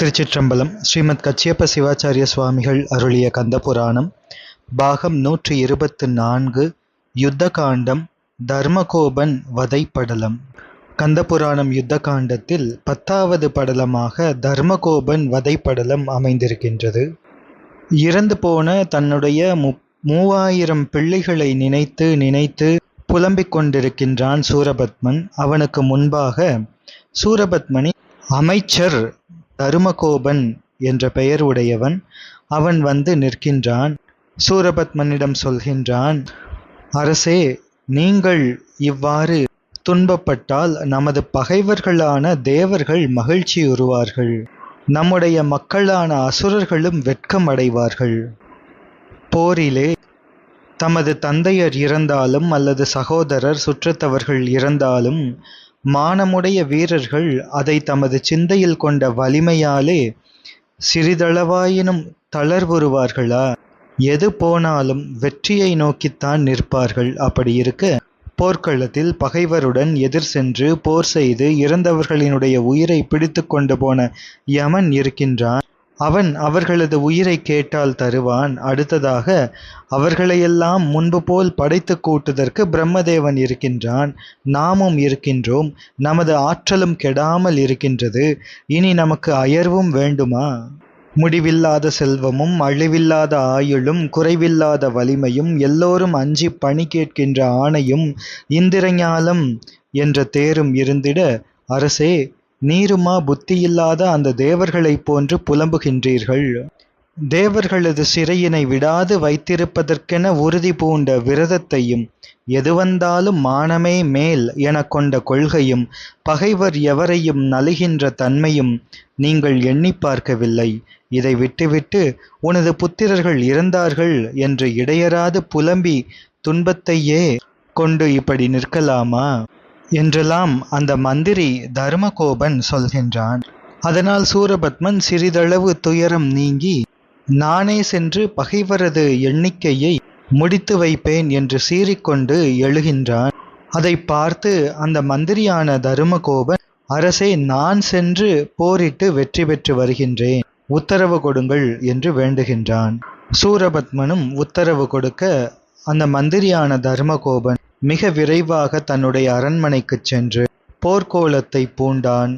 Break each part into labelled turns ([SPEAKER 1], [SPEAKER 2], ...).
[SPEAKER 1] திருச்சிற்றம்பலம் ஸ்ரீமத் கச்சியப்ப சிவாச்சாரிய சுவாமிகள் அருளிய கந்தபுராணம் பாகம் நூற்றி இருபத்து நான்கு யுத்த காண்டம் தர்மகோபன் வதைப்படலம். கந்தபுராணம் யுத்த காண்டத்தில் பத்தாவது படலமாக தர்மகோபன் வதைப்படலம் அமைந்திருக்கின்றது. இறந்து போன தன்னுடைய மு மூவாயிரம் பிள்ளைகளை நினைத்து நினைத்து புலம்பிக் கொண்டிருக்கின்றான் சூரபத்மன். அவனுக்கு முன்பாக சூரபத்மனி அமைச்சர் தருமகோபன் என்ற பெயர் உடையவன் அவன் வந்து நிற்கின்றான். சூரபத்மனிடம் சொல்கின்றான் அரசே நீங்கள் இவ்வாறு துன்பப்பட்டால் நமது பகைவர்களான தேவர்கள் மகிழ்ச்சியுறுவார்கள் நம்முடைய மக்களான அசுரர்களும் வெட்கம் அடைவார்கள். போரிலே தமது தந்தையர் இறந்தாலும் அல்லது சகோதரர் சுற்றத்தவர்கள் இறந்தாலும் மானமுடைய வீரர்கள் அதை தமது சிந்தையில் கொண்ட வலிமையாலே சிறிதளவாயினும் தளர்வுறுவார்களா? எது போனாலும் வெற்றியை நோக்கித்தான் நிற்பார்கள். அப்படி இருக்க போர்க்களத்தில் பகைவருடன் எதிர் சென்று போர் செய்து இறந்தவர்களினுடைய உயிரை பிடித்து கொண்டு போன யமன் இருக்கின்றான். அவன் அவர்களது உயிரை கேட்டால் தருவான். அடுத்ததாக அவர்களையெல்லாம் முன்பு போல் படைத்து கூட்டுதற்கு பிரம்மதேவன் இருக்கின்றான். நாமும் இருக்கின்றோம். நமது ஆற்றலும் கெடாமல் இருக்கின்றது. இனி நமக்கு அயர்வும் வேண்டுமா? முடிவில்லாத செல்வமும் அழிவில்லாத ஆயுளும் குறைவில்லாத வலிமையும் எல்லோரும் அஞ்சி பணி கேட்கின்ற ஆணையும் இந்திரஞாலம் என்ற தேரும் இருந்திட அரசே நீருமா புத்தியில்லாத அந்த தேவர்களைப் போன்று புலம்புகின்றீர்கள்? தேவர்களது சிறையினை விடாது வைத்திருப்பதற்கென உறுதி பூண்ட விரதத்தையும் எதுவந்தாலும் மானமே மேல் என கொண்ட கொள்கையும் பகைவர் எவரையும் நலுகின்ற தன்மையும் நீங்கள் எண்ணி பார்க்கவில்லை. இதை விட்டுவிட்டு உனது புத்திரர்கள் இறந்தார்கள் என்று இடையராது புலம்பி துன்பத்தையே கொண்டு இப்படி நிற்கலாமா? என்றெல்லாம் அந்த மந்திரி தர்மகோபன் சொல்கின்றான். அதனால் சூரபத்மன் சிறிதளவு துயரம் நீங்கி நானே சென்று பகைவரது எண்ணிக்கையை முடித்து வைப்பேன் என்று சீறிக்கொண்டு எழுகின்றான். அதை பார்த்து அந்த மந்திரியான தருமகோபன் அரசே நான் சென்று போரிட்டு வெற்றி பெற்று வருகின்றேன். உத்தரவு கொடுங்கள் என்று வேண்டுகின்றான். சூரபத்மனும் உத்தரவு கொடுக்க அந்த மந்திரியான தர்மகோபன் மிக விரைவாக தன்னுடைய அரண்மனைக்குச் சென்று போர்க்கோலத்தை பூண்டான்.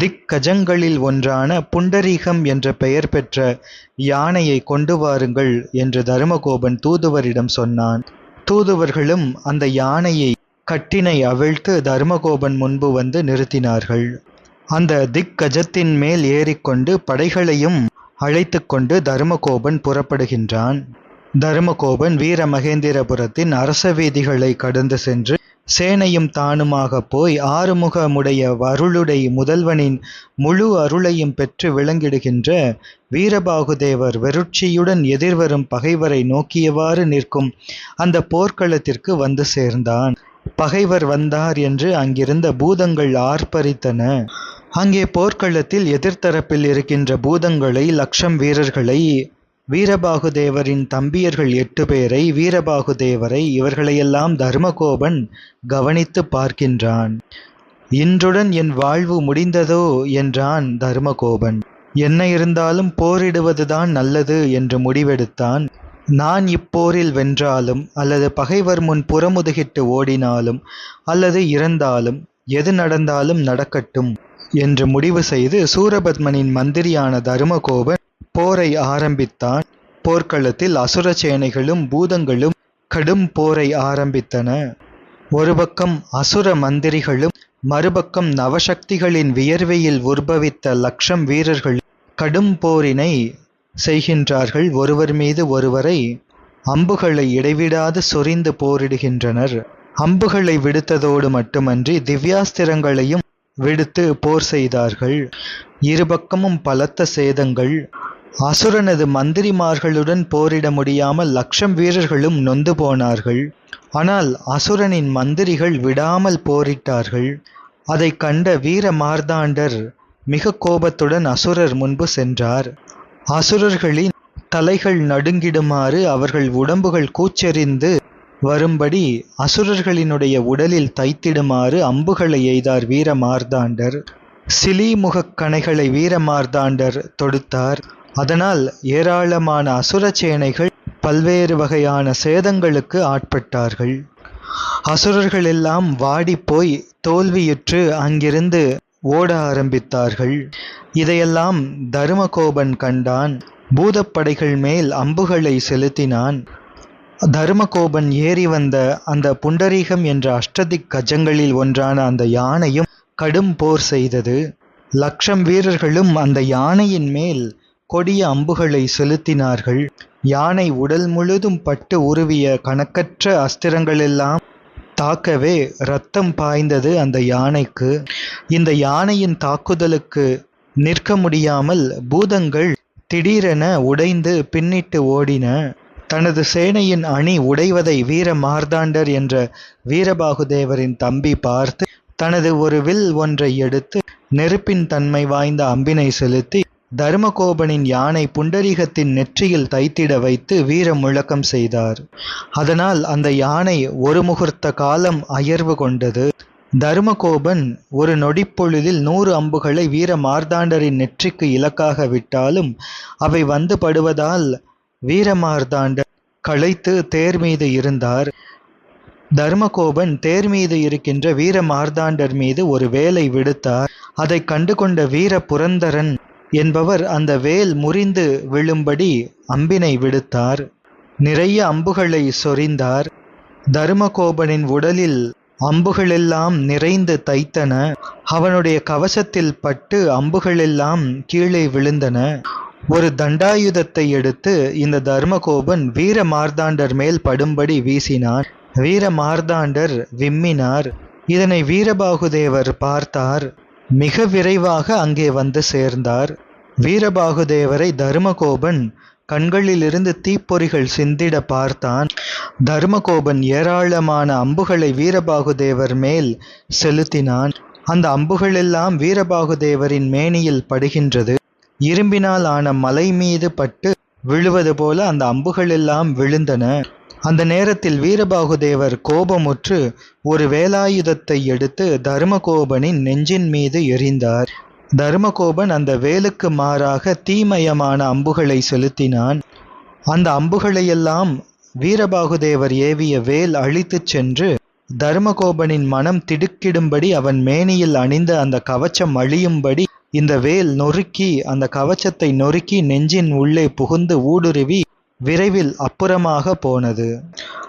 [SPEAKER 1] திக்கஜங்களில் ஒன்றான புண்டரீகம் என்ற பெயர் பெற்ற யானையை கொண்டு வாருங்கள் என்று தருமகோபன் தூதுவரிடம் சொன்னான். தூதுவர்களும் அந்த யானையை கட்டினை அவிழ்த்து தருமகோபன் முன்பு வந்து நிறுத்தினார்கள். அந்த திக்கஜத்தின் மேல் ஏறிக்கொண்டு படைகளையும் அழைத்து கொண்டு தருமகோபன் புறப்படுகின்றான். தருமகோபன் வீரமகேந்திரபுரத்தின் அரச வீதிகளை கடந்து சென்று சேனையும் தானுமாக போய் ஆறுமுகமுடைய அருளுடை முதல்வனின் முழு அருளையும் பெற்று விளங்கிடுகின்ற வீரபாகுதேவர் வெருட்சியுடன் எதிர்வரும் பகைவரை நோக்கியவாறு நிற்கும் அந்த போர்க்களத்திற்கு வந்து சேர்ந்தான். பகைவர் வந்தார் என்று அங்கிருந்த பூதங்கள் ஆர்ப்பரித்தன. அங்கே போர்க்களத்தில் எதிர்த்தரப்பில் இருக்கின்ற பூதங்களை லட்சம் வீரர்களை வீரபாகுதேவரின் தம்பியர்கள் எட்டு பேரை வீரபாகுதேவரை இவர்களையெல்லாம் தர்மகோபன் கவனித்து பார்க்கின்றான். இன்றுடன் என் வாழ்வு முடிந்ததோ என்றான் தர்மகோபன். என்ன இருந்தாலும் போரிடுவதுதான் நல்லது என்று முடிவெடுத்தான். நான் இப்போரில் வென்றாலும் அல்லது பகைவர் முன் புறமுதுகிட்டு ஓடினாலும் அல்லது இறந்தாலும் எது நடந்தாலும் நடக்கட்டும் என்று முடிவு செய்து சூரபத்மனின் மந்திரியான தருமகோபன் போரை ஆரம்பித்தான். போர்க்களத்தில் அசுர சேனைகளும் பூதங்களும் கடும் போரை ஆரம்பித்தன. ஒரு பக்கம் அசுர மந்திரிகளும் மறுபக்கம் நவசக்திகளின் வியர்வையில் உருபவித்த லட்சம் வீரர்களும் கடும் போரினை செய்கின்றார்கள். ஒருவர் மீது ஒருவரை அம்புகளை இடைவிடாது சொரிந்து போரிடுகின்றனர். அம்புகளை விடுத்ததோடு மட்டுமன்றி திவ்யாஸ்திரங்களையும் விடுத்து போர் செய்தார்கள். இருபக்கமும் பலத்த சேதங்கள் அசுரனது மந்திரிமார்களுடன் போரிட முடியாமல் லட்சம் வீரர்களும் நொந்து போனார்கள். ஆனால் அசுரனின் மந்திரிகள் விடாமல் போரிட்டார்கள். அதை கண்ட வீர மார்தாண்டர் மிக கோபத்துடன் அசுரர் முன்பு சென்றார். அசுரர்களின் தலைகள் நடுங்கிடுமாறு அவர்கள் உடம்புகள் கூச்செறிந்து வரும்படி அசுரர்களினுடைய உடலில் தைத்திடுமாறு அம்புகளை எய்தார் வீர மார்தாண்டர் சிலிமுகக் கணைகளை வீரமார்த்தாண்டர் தொடுத்தார். அதனால் ஏராளமான அசுர சேனைகள் பல்வேறு வகையான சேதங்களுக்கு ஆட்பட்டார்கள். அசுரர்களெல்லாம் வாடிப்போய் தோல்வியுற்று அங்கிருந்து ஓட ஆரம்பித்தார்கள். இதையெல்லாம் தருமகோபன் கண்டான். பூதப்படைகள் மேல் அம்புகளை செலுத்தினான். தருமகோபன் ஏறி வந்த அந்த புண்டரீகம் என்ற அஷ்டதிக் கஜங்களில் ஒன்றான அந்த யானையும் கடும் போர் செய்தது. லக்ஷம் வீரர்களும் அந்த யானையின் மேல் கொடிய அம்புகளை செலுத்தினார்கள். யானை உடல் முழுதும் பட்டு உருவிய கணக்கற்ற அஸ்திரங்களெல்லாம் தாக்கவே இரத்தம் பாய்ந்தது அந்த யானைக்கு. இந்த யானையின் தாக்குதலுக்கு நிற்க முடியாமல் பூதங்கள் திடீரென உடைந்து பின்னிட்டு ஓடின. தனது சேனையின் அணி உடைவதை வீர மார்த்தாண்டர் என்ற வீரபாகுதேவரின் தம்பி பார்த்து தனது ஒரு வில் ஒன்றை எடுத்து நெருப்பின் தன்மை வாய்ந்த அம்பினை செலுத்தி தருமகோபனின் யானை புண்டரீகத்தின் நெற்றியில் தைத்திட வைத்து வீர முழக்கம் செய்தார். அதனால் அந்த யானை ஒரு முகூர்த்த காலம் அயர்வு கொண்டது. தருமகோபன் ஒரு நொடிப்பொழுதில் நூறு அம்புகளை வீர மார்த்தாண்டரின் நெற்றிக்கு இலக்காக விட்டாலும் அவை வந்து படுவதால் வீரமார்த்தாண்டர் களைத்து தேர் மீது இருந்தார். தர்மகோபன் தேர் மீது இருக்கின்ற வீர மார்த்தாண்டர் மீது ஒரு வேலை விடுத்தார். அதை கண்டுகொண்ட வீர புரந்தரன் என்பவர் அந்த வேல் முறிந்து விழும்படி அம்பினை விடுத்தார். நிறைய அம்புகளை சொரிந்தார். தருமகோபனின் உடலில் அம்புகளெல்லாம் நிறைந்து தைத்தன. அவனுடைய கவசத்தில் பட்டு அம்புகளெல்லாம் கீழே விழுந்தன. ஒரு தண்டாயுதத்தை எடுத்து இந்த தர்மகோபன் வீர மார்த்தாண்டர் மேல் படும்படி வீசினான். வீர மார்த்தாண்டர் விம்மினார். இதனை வீரபாகுதேவர் பார்த்தார். மிக விரைவாக அங்கே வந்து சேர்ந்தார். வீரபாகுதேவரை தருமகோபன் கண்களிலிருந்து தீப்பொறிகள் சிந்திட பார்த்தான். தருமகோபன் ஏராளமான அம்புகளை வீரபாகுதேவர் மேல் செலுத்தினான். அந்த அம்புகளெல்லாம் வீரபாகுதேவரின் மேனியில் படுகின்றது. இரும்பினால் ஆன மலை மீது பட்டு விழுவது போல அந்த அம்புகளெல்லாம் விழுந்தன. அந்த நேரத்தில் வீரபாகுதேவர் கோபமுற்று ஒரு வேலாயுதத்தை எடுத்து தருமகோபனின் நெஞ்சின் மீது எறிந்தார். தருமகோபன் அந்த வேலுக்கு மாறாக தீமயமான அம்புகளை செலுத்தினான். அந்த அம்புகளையெல்லாம் வீரபாகுதேவர் ஏவிய வேல் அழித்துச் சென்று தருமகோபனின் மனம் திடுக்கிடும்படி அவன் மேனியில் அணிந்த அந்த கவச்சம் அழியும்படி இந்த வேல் நொறுக்கி அந்த கவச்சத்தை நொறுக்கி நெஞ்சின் உள்ளே புகுந்து ஊடுருவி விரைவில் அப்புறமாக போனது.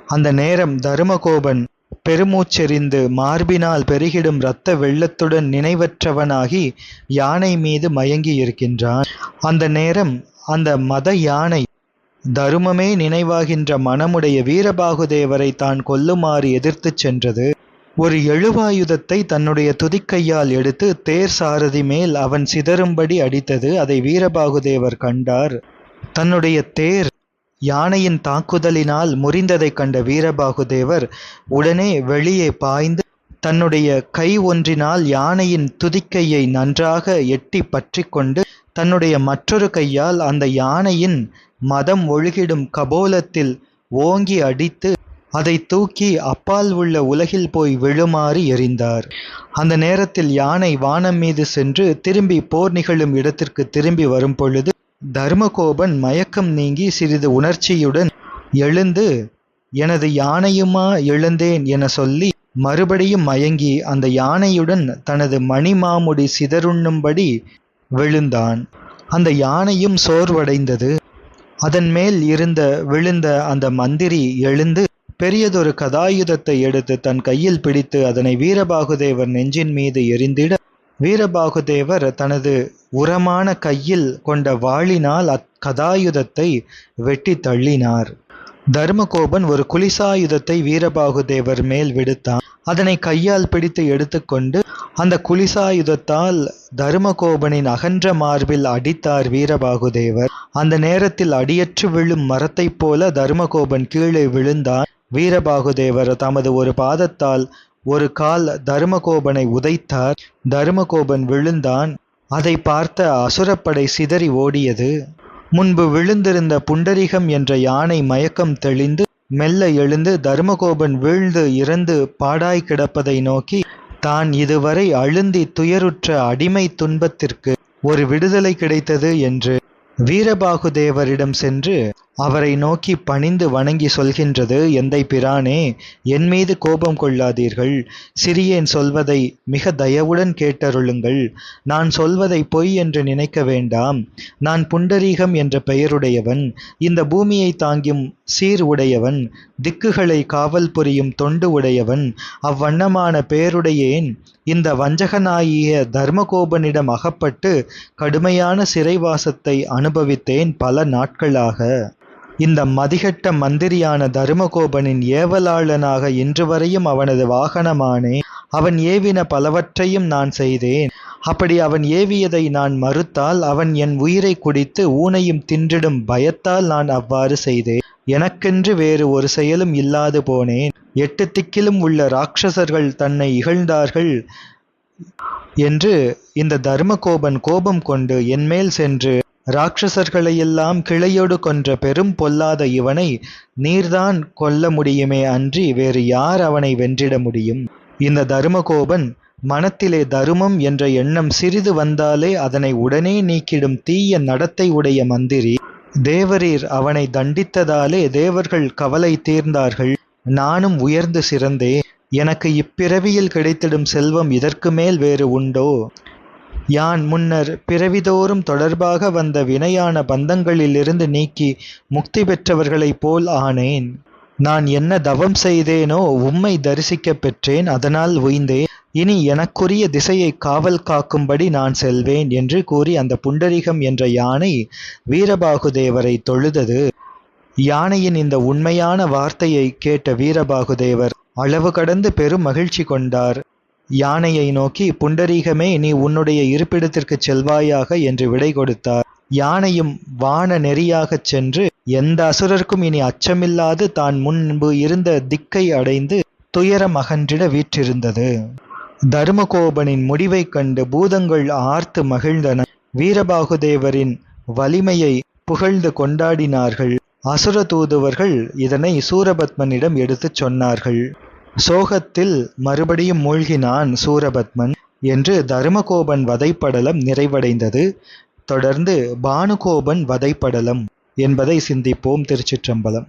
[SPEAKER 1] அந்த நேரம் தருமகோபன் பெருமூச்செறிந்து மார்பினால் பெருகிடும் இரத்த வெள்ளத்துடன் நினைவற்றவனாகி யானை மீது மயங்கி இருக்கின்றான் அந்த நேரம் அந்த மத யானை தருமமே நினைவாகின்ற மனமுடைய வீரபாகுதேவரை தான் கொல்லுமாறு எதிர்த்துச் சென்றது. ஒரு எழுவாயுதத்தை தன்னுடைய துதிக்கையால் எடுத்து தேர் சாரதி மேல் அவன் சிதறும்படி அடித்தது. அதை வீரபாகுதேவர் கண்டார். தன்னுடைய தேர் யானையின் தாக்குதலினால் முறிந்ததைக் கண்ட வீரபாகுதேவர் உடனே வெளியே பாய்ந்து தன்னுடைய கை ஒன்றினால் யானையின் துதிக்கையை நன்றாக எட்டிப் பற்றிக்கொண்டு தன்னுடைய மற்றொரு கையால் அந்த யானையின் மதம் ஒழுகிடும் கபோலத்தில் ஓங்கி அடித்து அதைத் தூக்கி அப்பால் உள்ள உலகில் போய் விழுமாறு எறிந்தார். அந்த நேரத்தில் யானை வானம் மீது சென்று திரும்பி போர் நிகழும் இடத்திற்கு திரும்பி வரும்பொழுது தர்மகோபன் மயக்கம் நீங்கி சிறிது உணர்ச்சியுடன் எழுந்து எனது யானையுமா எழுந்தேன் என சொல்லி மறுபடியும் மயங்கி அந்த யானையுடன் தனது மணிமாமுடி சிதறுண்ணும்படி விழுந்தான். அந்த யானையும் சோர்வடைந்தது. அதன் மேல் இருந்த விழுந்த அந்த மந்திரி எழுந்து பெரியதொரு கதாயுதத்தை எடுத்து தன் கையில் பிடித்து அதனை வீரபாகுதேவர் நெஞ்சின் மீது எறிந்திட வீரபாகுதேவர் தனது உரமான கையில் கொண்ட வாளினால் அக்கதாயுதத்தை வெட்டி தள்ளினார். தருமகோபன் ஒரு குலிசாயுதத்தை வீரபாகுதேவர் மேல் விடுத்தான். அதனை கையால் பிடித்து எடுத்துக்கொண்டு அந்த குலிசாயுதத்தால் தருமகோபனின் அகன்ற மார்பில் அடித்தார் வீரபாகுதேவர். அந்த நேரத்தில் அடியற்று விழும் மரத்தைப் போல தருமகோபன் கீழே விழுந்தான். வீரபாகுதேவர் தமது ஒரு பாதத்தால் ஒரு கால் தருமகோபனை உதைத்தார். தருமகோபன் விழுந்தான். அதை பார்த்த அசுரப்படை சிதறி ஓடியது. முன்பு விழுந்திருந்த புண்டரிகம் என்ற யானை மயக்கம் தெளிந்து மெல்ல எழுந்து தருமகோபன் வீழ்ந்து இறந்து பாடாய் கிடப்பதை நோக்கி தான் இதுவரை அழுந்தி துயருற்ற அடிமை துன்பத்திற்கு ஒரு விடுதலை கிடைத்தது என்று வீரபாகுதேவரிடம் சென்று அவரை நோக்கி பணிந்து வணங்கி சொல்கின்றது எந்தை பிரானே என் மீது கோபம் கொள்ளாதீர்கள். சிறியேன் சொல்வதை மிக தயவுடன் கேட்டருளுங்கள். நான் சொல்வதை பொய் என்று நினைக்க வேண்டாம். நான் புண்டரீகம் என்ற பெயருடையவன் இந்த பூமியை தாங்கும் சீர் உடையவன் திக்குகளை காவல் புரியும் தொண்டு உடையவன் அவ்வண்ணமான பெயருடையேன் இந்த வஞ்சகனாகிய தர்மகோபனிடம் அகப்பட்டு கடுமையான சிறைவாசத்தை அனுபவித்தேன் பல நாட்களாக. இந்த மதிகட்ட மந்திரியான தருமகோபனின் ஏவலாளனாக இன்று வரையும் அவனது வாகனமானே அவன் ஏவின பலவற்றையும் நான் செய்தேன். அப்படி அவன் ஏவியதை நான் மறுத்தால் அவன் என் உயிரை குடித்து ஊனையும் தின்றிடும் பயத்தால் நான் அவ்வாறு செய்தேன். எனக்கென்று வேறு ஒரு செயலும் இல்லாது போனேன். எட்டு திக்கிலும் உள்ள ராட்சசர்கள் தன்னை இகழ்ந்தார்கள் என்று இந்த தர்மகோபன் கோபம் கொண்டு என்மேல் சென்று ராட்சசர்களையெல்லாம் கிளையோடு கொன்ற பெரும் பொல்லாத இவனை நீர்தான் கொல்ல முடியுமே அன்றி வேறு யார் அவனை வென்றிட முடியும்? இந்த தருமகோபன் மனத்திலே தருமம் என்ற எண்ணம் சிறிது வந்தாலே அதனை உடனே நீக்கிடும் தீய நடத்தை உடைய மந்திரி. தேவரீர் அவனை தண்டித்ததாலே தேவர்கள் கவலை தீர்ந்தார்கள். நானும் உயர்ந்து சிறந்தே எனக்கு இப்பிறவியில் கிடைத்திடும் செல்வம் இதற்கு மேல் வேறு உண்டோ? யான் முன்னர் பிறவிதோறும் தொடர்பாக வந்த வினையான பந்தங்களிலிருந்து நீக்கி முக்தி பெற்றவர்களைப் போல் ஆனேன். நான் என்ன தவம் செய்தேனோ உம்மை தரிசிக்கப் பெற்றேன் அதனால் உய்ந்தேன். இனி எனக்குரிய திசையை காவல் காக்கும்படி நான் செல்வேன் என்று கூறி அந்த புண்டரிகம் என்ற யானை வீரபாகுதேவரை தொழுதது. யானையின் இந்த உண்மையான வார்த்தையை கேட்ட வீரபாகுதேவர் அளவு கடந்து பெரும் மகிழ்ச்சி கொண்டார். யானையை நோக்கி புண்டரீகமே நீ உன்னுடைய இருப்பிடத்திற்குச் செல்வாயாக என்று விடை கொடுத்தார். யானையும் வான நெறியாகச் சென்று எந்த அசுரர்க்கும் இனி அச்சமில்லாது தான் முன்பு இருந்த திக்கை அடைந்து துயரம் அகன்றிட வீற்றிருந்தது தருமகோபனின் முடிவைக் கண்டு பூதங்கள் ஆர்த்து மகிழ்ந்தன. வீரபாகுதேவரின் வலிமையை புகழ்ந்து கொண்டாடினார்கள். அசுர தூதுவர்கள் இதனை சூரபத்மனிடம் எடுத்துச் சொன்னார்கள். சோகத்தில் மறுபடியும் மூழ்கினான் சூரபத்மன் என்று தருமகோபன் வதைப்படலம் நிறைவடைந்தது. தொடர்ந்து பானுகோபன் வதைப்படலம் என்பதை சிந்திப்போம் திருச்சிற்றம்பலம்.